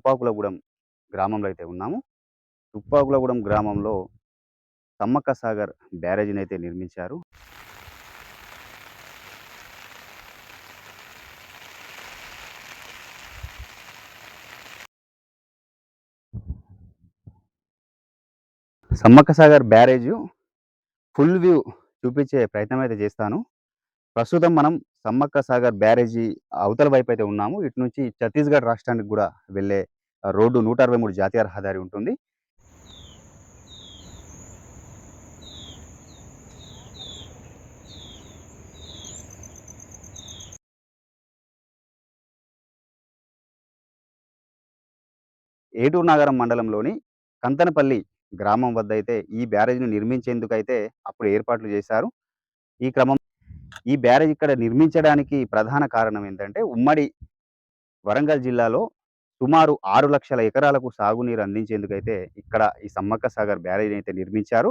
తుపాకులగూడెం గ్రామంలో అయితే ఉన్నాము. తుపాకులగూడెం గ్రామంలో సమ్మక్క సాగర్ బ్యారేజీని అయితే నిర్మించారు. Sammakka Sagar barrage full view చూపించే ప్రయత్నం అయితే చేస్తాను. ప్రస్తుతం మనం సమ్మక్క సాగర్ బ్యారేజీ అవతల వైపు అయితే ఉన్నాము. ఇటు నుంచి ఛత్తీస్గఢ్ రాష్ట్రానికి కూడా వెళ్ళే రోడ్డు నూట అరవై మూడు జాతీయ రహదారి ఉంటుంది. ఏటూరు నాగరం మండలంలోని కంతనపల్లి గ్రామం వద్ద అయితే ఈ బ్యారేజ్ను నిర్మించేందుకు అయితే అప్పుడు ఏర్పాట్లు చేశారు. ఈ క్రమం ఈ బ్యారేజ్ ఇక్కడ నిర్మించడానికి ప్రధాన కారణం ఏంటంటే ఉమ్మడి వరంగల్ జిల్లాలో సుమారు ఆరు లక్షల ఎకరాలకు సాగునీరు అందించేందుకైతే ఇక్కడ ఈ సమ్మక్క సాగర్ బ్యారేజ్ అయితే నిర్మించారు.